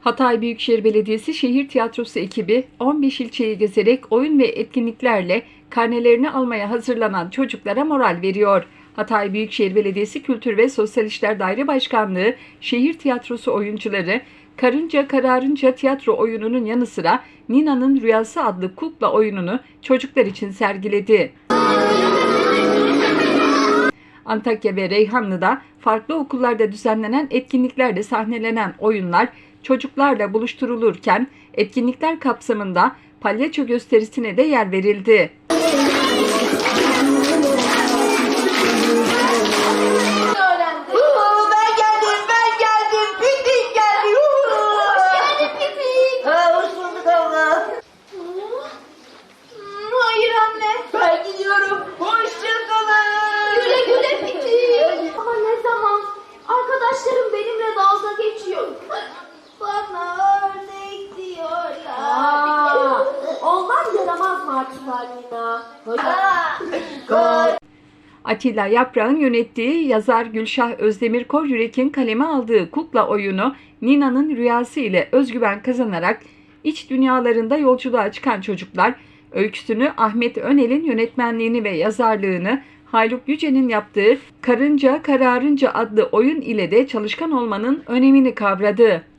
Hatay Büyükşehir Belediyesi Şehir Tiyatrosu ekibi 15 ilçeyi gezerek oyun ve etkinliklerle karnelerini almaya hazırlanan çocuklara moral veriyor. Hatay Büyükşehir Belediyesi Kültür ve Sosyal İşler Daire Başkanlığı Şehir Tiyatrosu oyuncuları Karınca Kararınca tiyatro oyununun yanı sıra Nina'nın Rüyası adlı kukla oyununu çocuklar için sergiledi. Antakya ve Reyhanlı'da farklı okullarda düzenlenen etkinliklerde sahnelenen oyunlar çocuklarla buluşturulurken etkinlikler kapsamında palyaço gösterisine de yer verildi. Atilla Yaprak'ın yönettiği yazar Gülşah Özdemir Kor Yürek'in kaleme aldığı kukla oyunu Nina'nın rüyası ile özgüven kazanarak iç dünyalarında yolculuğa çıkan çocuklar öyküsünü Ahmet Önel'in yönetmenliğini ve yazarlığını Haluk Yüce'nin yaptığı Karınca Kararınca adlı oyun ile de çalışkan olmanın önemini kavradı.